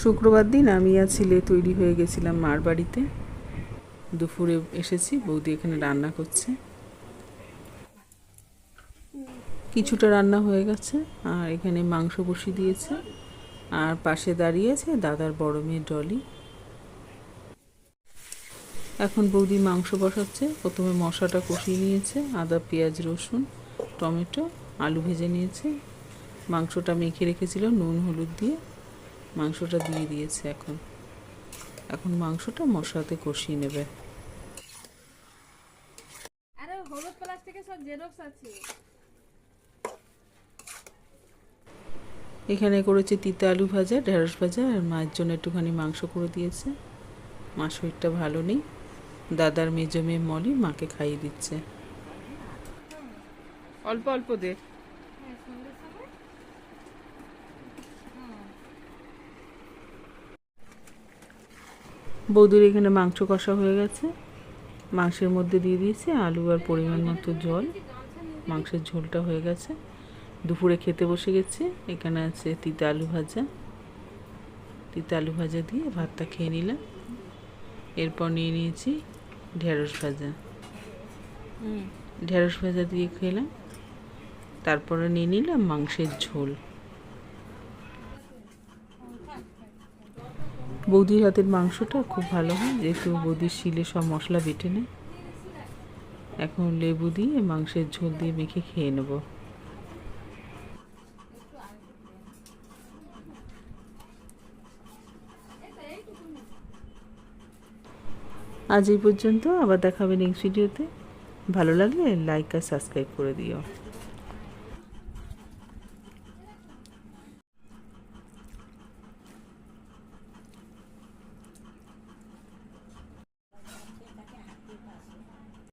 শুক্রবার দিন আমি আর ছেলে তৈরি হয়ে গেছিলাম মার বাড়িতে। দুপুরে এসেছি, বৌদি এখানে রান্না করছে। কিছুটা রান্না হয়ে গেছে, আর এখানে মাংস বসিয়ে দিয়েছে, আর পাশে দাঁড়িয়ে আছে দাদার বড় মেয়ে ডলি। এখন বৌদি মাংস বসাচ্ছে, প্রথমে মশলাটা কষিয়ে নিয়েছে, আদা, পেঁয়াজ, রসুন, টমেটো, আলু ভেজে নিয়েছে। মাংসটা মেখে রেখেছিল নুন, হলুদ দিয়ে। মাংসটা দিয়ে দিয়েছে এখন। এখন মাংসটা মশলাতে কষিয়ে নেবে। আরে হলুদ প্লাস্টিকে সব জেরক্স আছে। এখানে করেছে তিতা আলু ভাজা ঢেঁড়স ভাজা আর মায়ের জন্য একটুখানি মাংস করে দিয়েছে। মা শরীরটা ভালো নেই। দাদার মেজো মেয়ে মলি মাকে খাইয়ে দিচ্ছে। অল্প অল্প দে। বৌদির এখানে মাংস কষা হয়ে গেছে। মাংসের মধ্যে দিয়ে দিয়েছি আলু আর পরিমাণ মতো জল। মাংসের ঝোলটা হয়ে গেছে। দুপুরে খেতে বসে গেছি। এখানে আছে তিতা আলু ভাজা। তিতা আলু ভাজা দিয়ে ভাতটা খেয়ে নিলাম। এরপর নিয়ে নিয়েছি ঢেঁড়স ভাজা। ঢেঁড়স ভাজা দিয়ে খেলাম। তারপরে নিয়ে নিলাম মাংসের ঝোল। বৌদির হাতের মাংসটা খুব ভালো হয়, যেহেতু বৌদির শিলে সব মশলা বেটে নেয়। এখন লেবু দিয়ে মাংসের ঝোল দিয়ে মেখে খেয়ে নেব। আজ এই পর্যন্ত, আবার দেখাবে নেক্সট ভিডিওতে ভালো লাগলে লাইক আর সাবস্ক্রাইব করে দিও।